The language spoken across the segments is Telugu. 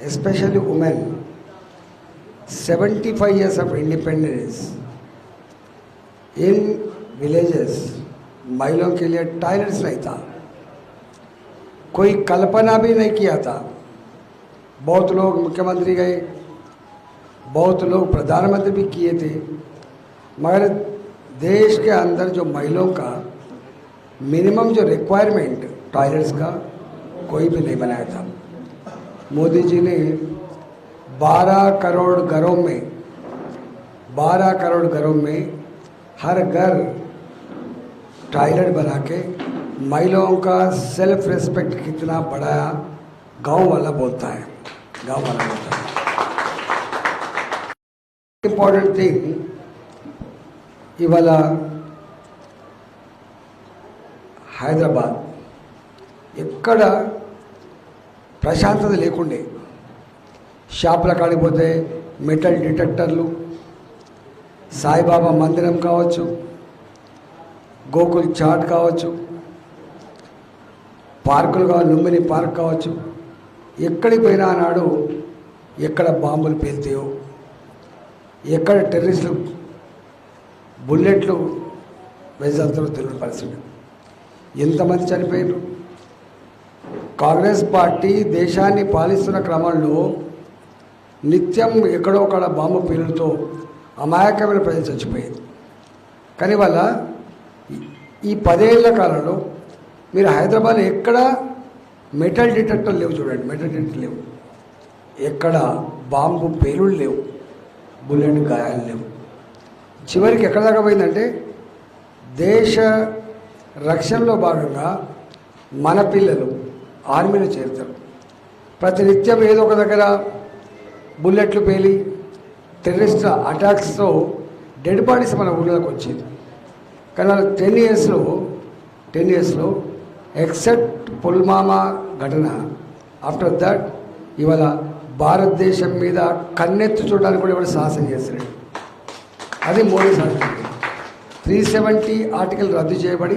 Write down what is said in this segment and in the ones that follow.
especially women, 75 years of independence, in villages, महिलाओं के लिए टॉयलेट्स नहीं था कोई कल्पना भी नहीं किया था बहुत लोग मुख्यमंत्री गए बहुत लोग प्रधानमंत्री भी किए थे मगर देश के अंदर जो महिलाओं का मिनिमम जो रिक्वायरमेंट टॉयलेट्स का कोई भी नहीं बनाया था मोदी जी ने 12 करोड़ घरों में 12 करोड़ घरों में हर घर टॉयलेट बना के महिलाओं का सेल्फ रिस्पेक्ट कितना बढ़ाया गांव वाला बोलता है गांव वाला बोलता है ఇంపార్టెంట్ థింగ్ ఇవాళ హైదరాబాద్ ఎక్కడ ప్రశాంతత లేకుండే. షాపుల కాడిపోతే మెటల్ డిటెక్టర్లు సాయిబాబా మందిరం కావచ్చు గోకుల్ చాట్ కావచ్చు పార్కులు కావచ్చు లుంబిని పార్క్ కావచ్చు ఎక్కడికి పోయినా నాడు ఎక్కడ బాంబులు పేలుతాయో ఎక్కడ టెర్రరిస్టులు బుల్లెట్లు వెళ్తారో తెలియని పరిస్థితి. ఎంతమంది చనిపోయారు కాంగ్రెస్ పార్టీ దేశాన్ని పాలిస్తున్న క్రమంలో నిత్యం ఎక్కడో ఒకడ బాంబు పేలుతో అమాయకమైన ప్రజలు చచ్చిపోయేది. కానీ వల్ల ఈ పదేళ్ళ కాలంలో మీరు హైదరాబాద్ ఎక్కడ మెటల్ డిటెక్టర్ లేవు చూడండి మెటల్ డిటెక్టర్ లేవు. ఎక్కడ బాంబు పేలుళ్ళు లేవు బుల్లెట్ గాయాలు లేవు. చివరికి ఎక్కడ దాకా పోయిందంటే దేశ రక్షణలో భాగంగా మన పిల్లలు ఆర్మీలో చేరుతారు. ప్రతినిత్యం ఏదో ఒక దగ్గర బుల్లెట్లు పేలి టెర్రరిస్ట్ అటాక్స్తో డెడ్ బాడీస్ మన ఊళ్ళోకి వచ్చేది. కానీ టెన్ ఇయర్స్లో టెన్ ఇయర్స్లో ఎక్సెప్ట్ పుల్మామా ఘటన. ఆఫ్టర్ దట్ ఇవాళ భారతదేశం మీద కన్నెత్తి చూడడానికి కూడా ఇవాళ సాహసం చేస్తున్నాడు అది మోడీ సాధించింది త్రీ సెవెంటీ ఆర్టికల్ రద్దు చేయబడి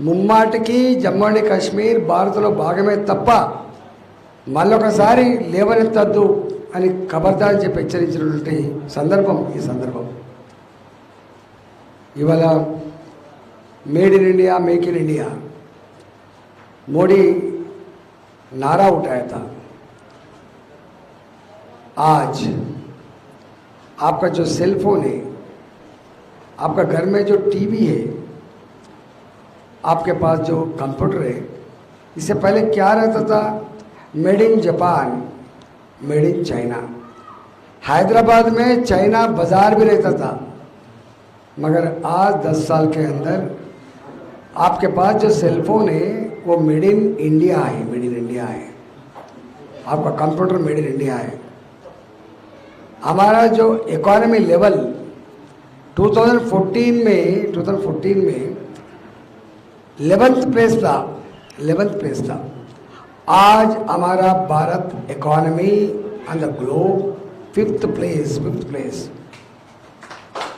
ముమ్మాటికి జమ్మూ అండ్ కాశ్మీర్ భారత్లో భాగమే తప్ప మళ్ళొకసారి లేవనెత్తద్దు అని ఖబర్దార్ చెప్పి హెచ్చరించినటువంటి సందర్భం ఈ సందర్భం ఇవాళ made in India make in India Modi नारा उठाया था आज आपका जो सेल फोन है आपका घर में जो टीवी है आपके पास जो कंप्यूटर है, इससे पहले क्या रहता था? Made in Japan made in China Hyderabad में चाइना बाज़ार भी रहता था। मगर आज दस साल के अंदर आपके पास जो सेलफोन है, वो मेड इन इंडिया है मेड इन इंडिया है। आपका कंप्यूटर मेड इन इंडिया है। हमारा जो इकोनॉमी लेवल 2014 में 2014 में लेवंथ प्लेस था लेवंथ प्रेस था। आज हमारा Bharat economy on the globe fifth place fifth place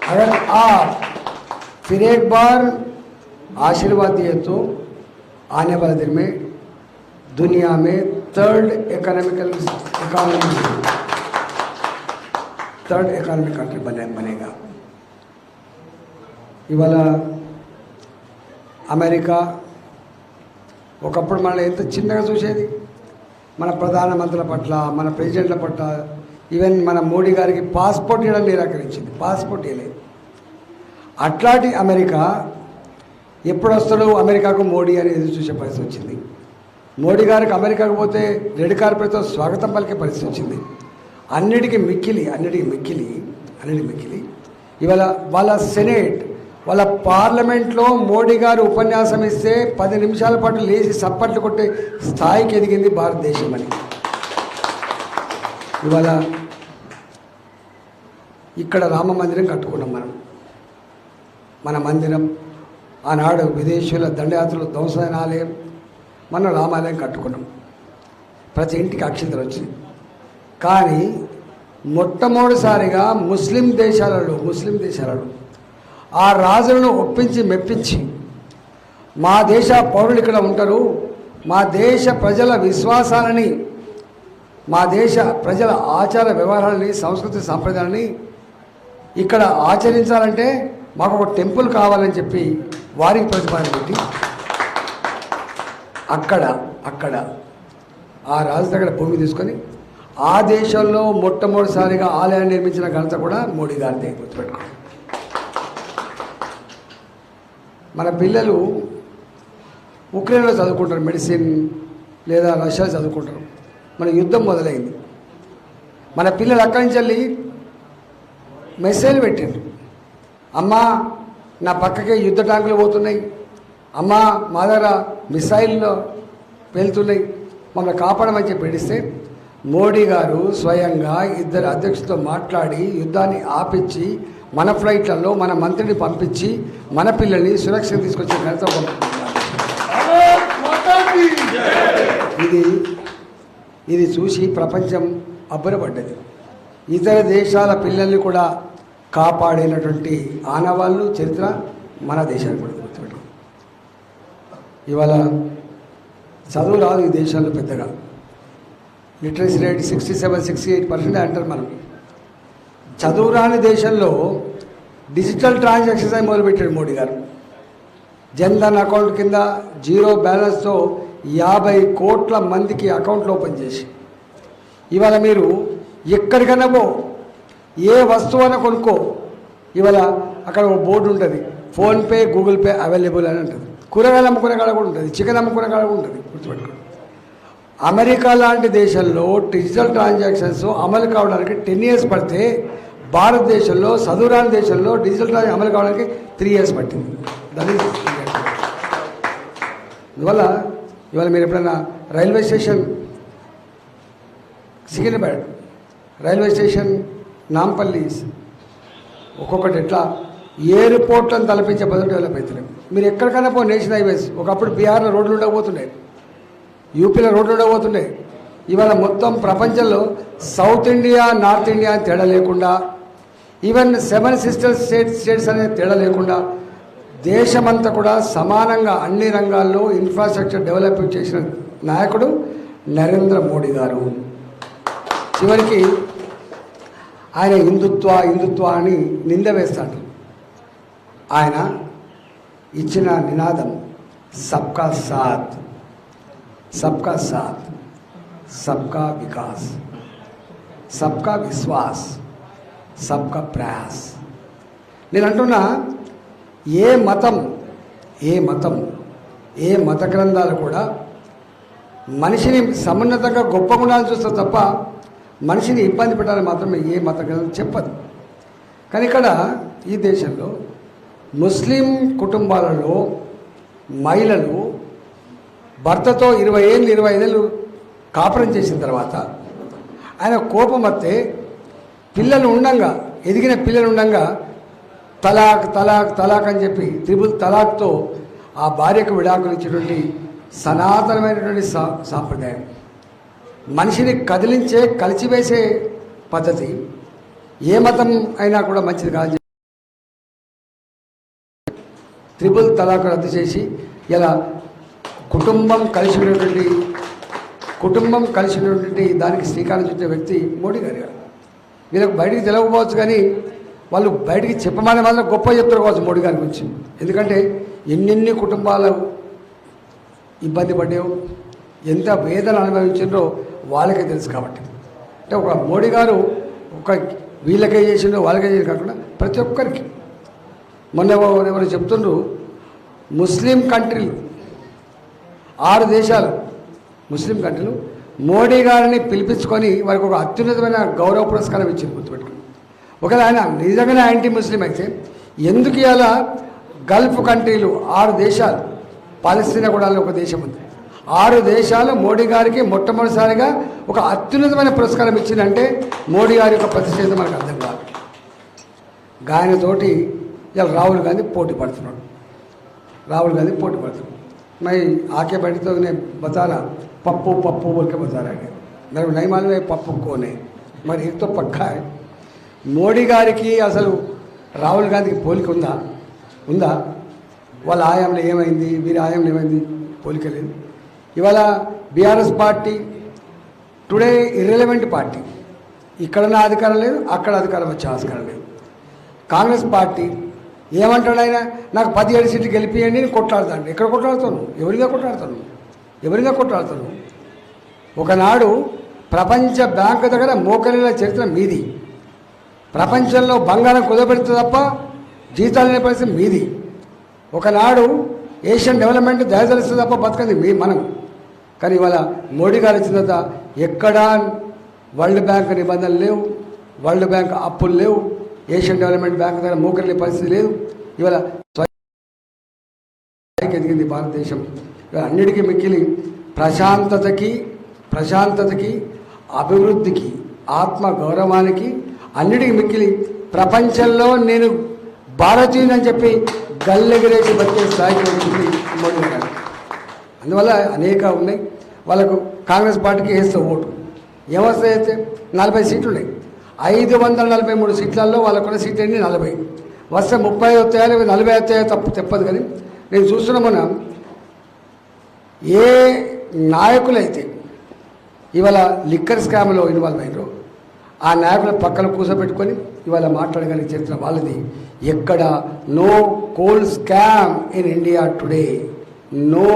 अगर आप फिर एक बार आशीर्वाद दिए तो आने वाले दिन में दुनिया में third economical economy third economic country बने, बनेगा। इवाला అమెరికా ఒకప్పుడు మనల్ని ఎంత చిన్నగా చూసేది? మన ప్రధానమంత్రుల పట్ల మన ప్రెసిడెంట్ల పట్ల ఈవెన్ మన మోడీ గారికి పాస్పోర్ట్ ఇవ్వడం నిరాకరించింది. పాస్పోర్ట్ ఇవ్వలేదు. అట్లాంటి అమెరికా ఎప్పుడు వస్తాడో అమెరికాకు మోడీ అని ఎదురు చూసే పరిస్థితి వచ్చింది. మోడీ గారికి అమెరికాకు పోతే రెడ్ కార్పెట్తో స్వాగతం పలికే పరిస్థితి వచ్చింది. అన్నిటికీ మిక్కిలి అన్నిటికీ మిక్కిలి అన్నిటికీ మిక్కిలి. ఇవాళ వాళ్ళ సెనేట్ వాళ్ళ పార్లమెంట్లో మోడీ గారు ఉపన్యాసం ఇస్తే పది నిమిషాల పాటు లేచి సప్పట్లు కొట్టే స్థాయికి ఎదిగింది భారతదేశం అని. ఇవాళ ఇక్కడ రామ మందిరం కట్టుకున్నాం మనం. మన మందిరం ఆనాడు విదేశీయుల దండయాత్రలు ధ్వంసమైన ఆలయం మనం రామాలయం కట్టుకున్నాం. ప్రతి ఇంటికి అక్షంతలు వచ్చింది కానీ మొట్టమొదటిసారిగా ముస్లిం దేశాలలో ముస్లిం దేశాలలో ఆ రాజులను ఒప్పించి మెప్పించి మా దేశ పౌరులు ఇక్కడ ఉంటారు మా దేశ ప్రజల విశ్వాసాలని మా దేశ ప్రజల ఆచార వ్యవహారాలని సంస్కృతి సాంప్రదాయాలని ఇక్కడ ఆచరించాలంటే మాకు ఒక టెంపుల్ కావాలని చెప్పి వారికి ప్రతిపాదన పెట్టి అక్కడ అక్కడ ఆ రాజు దగ్గర భూమి తీసుకొని ఆ దేశంలో మొట్టమొదటిసారిగా ఆలయాన్ని నిర్మించిన ఘనత కూడా మోడీ గారిదే గుర్తుపెట్టుకోండి. మన పిల్లలు ఉక్రెయిన్లో చదువుకుంటారు మెడిసిన్ లేదా రష్యాలో చదువుకుంటారు. మన యుద్ధం మొదలైంది. మన పిల్లలు అక్కడి నుంచి వెళ్ళి మెసేజ్ పెట్టిండ్రు. అమ్మా నా పక్కకే యుద్ధ ట్యాంకులు పోతున్నాయి. అమ్మా మా దగ్గర మిసైల్లో వెళ్తున్నాయి మమ్మల్ని కాపాడమని చెప్పి పిడిస్తే మోడీ గారు స్వయంగా ఇద్దరు అధ్యక్షులతో మాట్లాడి యుద్ధాన్ని ఆపించి మన ఫ్లైట్లలో మన మంత్రిని పంపించి మన పిల్లల్ని సురక్షిత తీసుకొచ్చే ఘనత ఇది ఇది చూసి ప్రపంచం అబ్బురపడ్డది. ఇతర దేశాల పిల్లల్ని కూడా కాపాడినటువంటి ఆనవాళ్ళు చరిత్ర మన దేశానికి కూడా గుర్తుపెట్టు ఇవాళ చదువు రాదు ఈ దేశాల్లో పెద్దగా. Literacy rate sixty seven sixty eight percent అంటారు మనం. చదువురాని దేశంలో డిజిటల్ ట్రాన్సాక్షన్స్ అని మొదలుపెట్టాడు మోడీ గారు. జన్ధన్ అకౌంట్ కింద జీరో బ్యాలెన్స్తో యాభై కోట్ల మందికి అకౌంట్లు ఓపెన్ చేసి ఇవాళ మీరు ఎక్కడికైనా పో ఏ వస్తువైనా కొనుక్కో ఇవాళ అక్కడ ఒక బోర్డు ఉంటుంది ఫోన్పే గూగుల్ పే అవైలబుల్ అని ఉంటుంది. కూరగాయలు అమ్ముకునే కాడ కూడా ఉంటుంది చికెన్ అమ్ముకునే కాడ కూడా ఉంటుంది గుర్తుపెట్టుకోండి. అమెరికా లాంటి దేశంలో డిజిటల్ ట్రాన్సాక్షన్స్ అమలు కావడానికి టెన్ ఇయర్స్ పడితే భారతదేశంలో చదువురాని దేశంలో డిజిటల్ ట్రాన్సాక్షన్ అమలు కావడానికి త్రీ ఇయర్స్ పట్టింది. దట్ ఈస్ అందువల్ల ఇవాళ మీరు ఎప్పుడైనా railway station Secunderabad railway station Nampally ఒక్కొక్కటి ఎట్లా ఎయిర్పోర్ట్లను తలపించే పదవి డెవలప్ అవుతున్నాయి మీరు ఎక్కడికైనా పో నేషనల్ హైవేస్ ఒకప్పుడు బీహార్లో రోడ్లు ఉండకపోతున్నాయి యూపీలో రోడ్లు ఉండకపోతున్నాయి ఇవాళ మొత్తం ప్రపంచంలో సౌత్ ఇండియా నార్త్ ఇండియా అని తేడా లేకుండా even seven sisters state states అనే తేడా లేకుండా దేశమంతా కూడా సమానంగా అన్ని రంగాల్లో ఇన్ఫ్రాస్ట్రక్చర్ డెవలప్ చేసిన నాయకుడు నరేంద్ర మోడీ గారు. చివరికి ఆయన హిందుత్వ హిందుత్వ అని నింద వేస్తాడు. ఆయన ఇచ్చిన నినాదం సబ్కా సాత్ సబ్కా సాత్ సబ్కా వికాస్ సబ్కా విశ్వాస్. సబ్కా ప్రయాస్. నేను అంటున్నా ఏ మతం ఏ మతం ఏ మత గ్రంథాలు కూడా మనిషిని సమున్నతంగా గొప్పగా గుణాలు చూస్తే తప్ప మనిషిని ఇబ్బంది పెట్టాలని మాత్రమే ఏ మత గ్రంథం చెప్పదు. కానీ ఇక్కడ ఈ దేశంలో ముస్లిం కుటుంబాలలో మహిళలు భర్తతో ఇరవై ఏళ్ళు ఇరవై ఐదేళ్ళు కాపురం చేసిన తర్వాత ఆయన కోపం వస్తే పిల్లలు ఉండంగా ఎదిగిన పిల్లలు ఉండంగా తలాక్ తలాక్ తలాక్ అని చెప్పి త్రిబుల్ తలాక్తో ఆ భార్యకు విడాకులు ఇచ్చినటువంటి సనాతనమైనటువంటి సా సాంప్రదాయం. మనిషిని కదిలించే కలిచివేసే పద్ధతి ఏ మతం అయినా కూడా మంచిది కాదు త్రిపుల్ తలాక్ రద్దు చేసి ఇలా కుటుంబం కలిసి ఉన్నటువంటి కుటుంబం కలిసి ఉన్నటువంటి దానికి శ్రీకారం చుట్టే వ్యక్తి మోడీ గారు గారు. వీళ్ళకి బయటికి తెలియకపోవచ్చు కానీ వాళ్ళు బయటికి చెప్పమని మాత్రం గొప్ప చెప్తారు కావచ్చు మోడీ గారి గురించి. ఎందుకంటే ఎన్నెన్ని కుటుంబాలు ఇబ్బంది పడ్డాయో ఎంత వేదన అనుభవించిందో వాళ్ళకే తెలుసు కాబట్టి. అంటే ఒక మోడీ గారు ఒక వీళ్ళకే చేసిండో వాళ్ళకే చేసి కాకుండా ప్రతి ఒక్కరికి. మొన్న ఎవరు ఎవరు చెప్తుండ్రు ముస్లిం కంట్రీలు ఆరు దేశాలు ముస్లిం కంట్రీలు మోడీ గారిని పిలిపించుకొని వారికి ఒక అత్యున్నతమైన గౌరవ పురస్కారం ఇచ్చింది గుర్తుపెట్టుకుని ఒకవేళ ఆయన నిజంగానే యాంటీ ముస్లిం అయితే ఎందుకు ఇలా గల్ఫ్ కంట్రీలు ఆరు దేశాలు పాలస్తీనా కూడా ఒక దేశం ఉంది. ఆరు దేశాలు మోడీ గారికి మొట్టమొదటిసారిగా ఒక అత్యున్నతమైన పురస్కారం ఇచ్చిందంటే మోడీ గారి యొక్క ప్రతిష్టత మనకు అర్థం కాదు. గాయనతోటి ఇలా రాహుల్ గాంధీ పోటీ పడుతున్నాడు. రాహుల్ గాంధీ పోటీ పడుతున్నాడు. मैं आके बैठी तो उन्हें बता रहा पप्पू पप्पू बोल के बता रहा है मेरे को नहीं मालूम है पप्पू कौन है మరి एक तो పక్కా है మోడీ గారికి అసలు రాహుల్ గాంధీకి పోలిక ఉందా ఉందా వాళ్ళ ఆయంలో ఏమైంది వీరి ఆయంలో ఏమైంది పోలిక లేదు ఇవాళ BRS party today irrelevant party ఇక్కడ నా అధికారం లేదు అక్కడ అధికారం వచ్చే ఆస్కారం లేదు కాంగ్రెస్ పార్టీ ఏమంటాడు ఆయన? నాకు పదిహేడు సీట్లు గెలిపియండి నేను కొట్లాడతాను. ఎక్కడ కొట్లాడతాను? ఎవరిగా కొట్లాడతాను? ఎవరిగా కొట్లాడతాను? ఒకనాడు ప్రపంచ బ్యాంకు దగ్గర మోకలిన చరిత్ర మీది. ప్రపంచంలో బంగారం కుదబెడితే తప్ప జీతాలు లేని పరిస్థితి మీది. ఒకనాడు ఏషియన్ డెవలప్మెంట్ దయదలిస్తే తప్ప బతకంది మీ మనం. కానీ ఇవాళ మోడీ గారు వచ్చిన తర్వాత ఎక్కడా వరల్డ్ బ్యాంక్ నిబంధనలు లేవు వరల్డ్ బ్యాంక్ అప్పులు లేవు ఏషియన్ డెవలప్మెంట్ బ్యాంక్ దగ్గర మోకరిల్లే పరిస్థితి లేదు. ఇవాళ స్థాయికి ఎదిగింది భారతదేశం. ఇవాళ అన్నిటికీ మిక్కిలి ప్రశాంతతకి ప్రశాంతతకి అభివృద్ధికి ఆత్మ గౌరవానికి అన్నిటికీ మిక్కిలి ప్రపంచంలో నేను భారతీయుని చెప్పి గల్లెగిరేసి బతికే స్థాయికి వచ్చింది మోడీ గారు అందువల్ల అనేక ఉన్నాయి. వాళ్ళకు కాంగ్రెస్ పార్టీకి వేస్తే ఓటు. ఏమొస్తాయి అయితే? నలభై సీట్లు ఉన్నాయి. ఐదు వందల నలభై మూడు సీట్లలో వాళ్ళకున్న సీట్లు అండి నలభై. వస్తే ముప్పై వస్తాయా లేదా నలభై వస్తాయో తప్పు తెప్పదు కానీ నేను చూస్తున్న మొన్న ఏ నాయకులైతే ఇవాళ లిక్కర్ స్కామ్లో ఇన్వాల్వ్ అయ్యారో ఆ నాయకుల పక్కన కూర్చోబెట్టుకొని ఇవాళ మాట్లాడగానే చేసిన వాళ్ళది. ఎక్కడ no coal scam in India today. No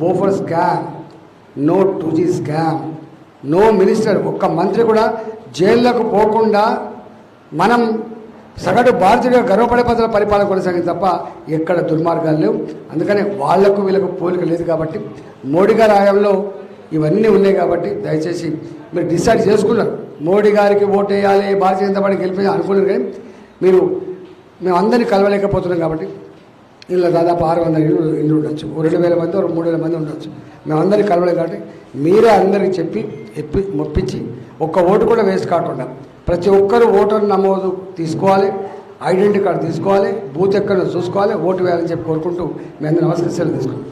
Bofors scam. No two G scam. No minister ఒక్క మంత్రి కూడా జైల్లోకి పోకుండా మనం సగటు భారతీయుడిగా గర్వపడే పద్ధతుల పరిపాలన కొనసాగింది తప్ప ఎక్కడ దుర్మార్గాలు లేవు. అందుకనే వాళ్ళకు వీళ్ళకు పోలిక లేదు కాబట్టి మోడీ గారి హయాంలో ఇవన్నీ ఉన్నాయి కాబట్టి దయచేసి మీరు డిసైడ్ చేసుకున్నారు. మోడీ గారికి ఓటు వేయాలి భారతీయ జనతా పార్టీ గెలిపి అనుకున్నారు కానీ మీరు మేము అందరినీ కలవలేకపోతున్నాం కాబట్టి ఇలా దాదాపు ఆరు వందల ఇల్లు ఇళ్ళు ఉండొచ్చు. రెండు వేల మంది ఒక మూడు వేల మంది ఉండొచ్చు. మేమందరినీ కలవలేదు కాబట్టి మీరే అందరికి చెప్పి ఎప్పి మొప్పించి ఒక్క ఓటు కూడా వేస్ట్ కాకుండా ప్రతి ఒక్కరు ఓటర్ నమోదు తీసుకోవాలి ఐడెంటిటీ కార్డు తీసుకోవాలి బూత్ ఎక్కడ చూసుకోవాలి ఓటు వేయాలని చెప్పి కోరుకుంటూ మీ అందరూ నమస్కరిస్తాను తీసుకుంటాం